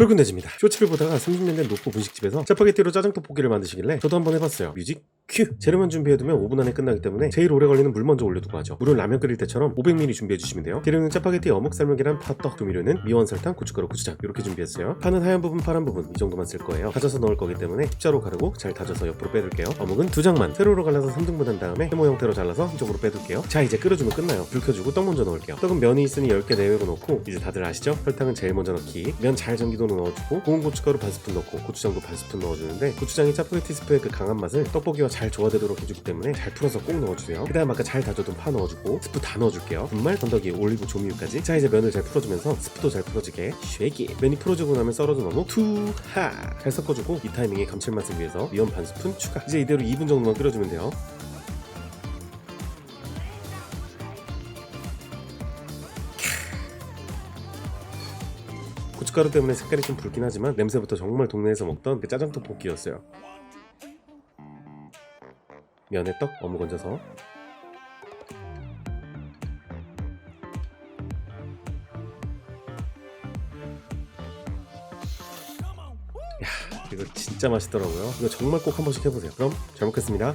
붉은 돼지입니다. 쇼츠를 보다가 30년 된 노포 분식집에서 짜파게티로 짜장 떡볶이를 만드시길래 저도 한번 해봤어요. 뮤직 큐! 재료만 준비해두면 5분 안에 끝나기 때문에 제일 오래 걸리는 물 먼저 올려두고 하죠. 물은 라면 끓일 때처럼 500ml 준비해주시면 돼요. 재료는 짜파게티, 어묵, 삶은 계란, 팥떡, 조미료는 미원, 설탕, 고춧가루, 고추장 이렇게 준비했어요. 파는 하얀 부분, 파란 부분 이 정도만 쓸 거예요. 다져서 넣을 거기 때문에 십자로 가르고 잘 다져서 옆으로 빼둘게요. 어묵은 두 장만 세로로 갈라서 3등분 한 다음에 세모 형태로 잘라서 한쪽으로 빼둘게요. 자 이제 끓여주면 끝나요. 불 켜주고 떡 먼저 넣을게요. 떡은 면이 있으니 10개 내외로 넣고 이제 다들 아시죠? 설탕은 제일 먼저 넣기 면잘 잠기도록 넣어주고 고운 고춧가루 반 스푼 넣고 고추장도 반 스푼 넣어주는데 고추장이 짜파게티 스프의 그 강한 맛을 떡볶이와 잘 조화되도록 해주기 때문에 잘 풀어서 꼭 넣어주세요. 그 다음 아까 잘 다져둔 파 넣어주고 스프 다 넣어줄게요. 분말, 건더기, 올리브, 조미유까지 자 이제 면을 잘 풀어주면서 스프도 잘 풀어지게 쉐기 면이 풀어지고 나면 썰어준 어묵 투하 잘 섞어주고 이 타이밍에 감칠맛을 위해서 미원 반 스푼 추가 이제 이대로 2분 정도만 끓여주면 돼요. 고춧가루 때문에 색깔이 좀 붉긴 하지만 냄새부터 정말 동네에서 먹던 그 짜장 떡볶이였어요. 면에 떡 어묵 얹어서 야 이거 진짜 맛있더라고요. 이거 정말 꼭 한 번씩 해보세요. 그럼 잘 먹겠습니다.